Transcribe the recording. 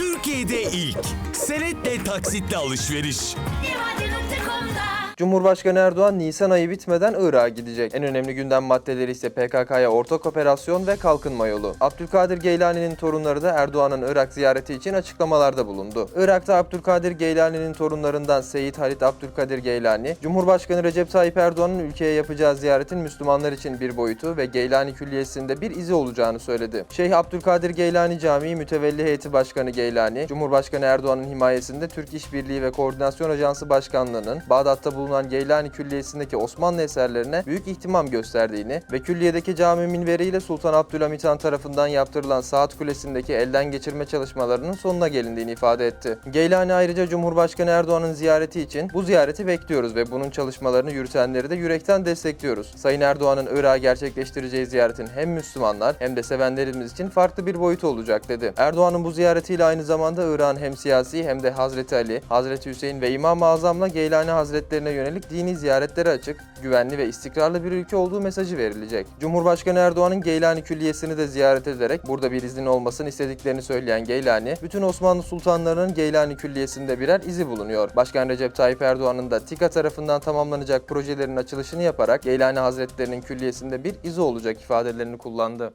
Türkiye'de ilk. Senetle taksitle alışveriş. Divadenim.com'da Cumhurbaşkanı Erdoğan Nisan ayı bitmeden Irak'a gidecek. En önemli gündem maddeleri ise PKK'ya ortak operasyon ve kalkınma yolu. Abdülkadir Geylani'nin torunları da Erdoğan'ın Irak ziyareti için açıklamalarda bulundu. Irak'ta Abdülkadir Geylani'nin torunlarından Seyit Halit Abdülkadir Geylani, Cumhurbaşkanı Recep Tayyip Erdoğan'ın ülkeye yapacağı ziyaretin Müslümanlar için bir boyutu ve Geylani Külliyesi'nde bir izi olacağını söyledi. Şeyh Abdülkadir Geylani Camii Mütevelli Heyeti Başkanı Geylani, Cumhurbaşkanı Erdoğan'ın himayesinde Türk İşbirliği ve Koordinasyon Ajansı Başkanlığı'nın Bağdat'ta bulunan Geylani Külliyesi'ndeki Osmanlı eserlerine büyük ihtimam gösterdiğini ve külliyedeki cami minveriyle Sultan Abdülhamit Han tarafından yaptırılan Saat Kulesi'ndeki elden geçirme çalışmalarının sonuna gelindiğini ifade etti. Geylani ayrıca Cumhurbaşkanı Erdoğan'ın ziyareti için bu ziyareti bekliyoruz ve bunun çalışmalarını yürütenleri de yürekten destekliyoruz. Sayın Erdoğan'ın Irak'a gerçekleştireceği ziyaretin hem Müslümanlar hem de sevenlerimiz için farklı bir boyutu olacak dedi. Erdoğan'ın bu ziyaretiyle aynı zamanda Irak'ın hem siyasi hem de Hazreti Ali, Hazreti Hüseyin ve İmam-ı Azam'la Geylani Hazretlerine yönelik dini ziyaretlere açık, güvenli ve istikrarlı bir ülke olduğu mesajı verilecek. Cumhurbaşkanı Erdoğan'ın Geylani Külliyesi'ni de ziyaret ederek burada bir iznin olmasını istediklerini söyleyen Geylani, bütün Osmanlı sultanlarının Geylani Külliyesi'nde birer izi bulunuyor. Başkan Recep Tayyip Erdoğan'ın da TİKA tarafından tamamlanacak projelerin açılışını yaparak Geylani Hazretlerinin külliyesinde bir izi olacak ifadelerini kullandı.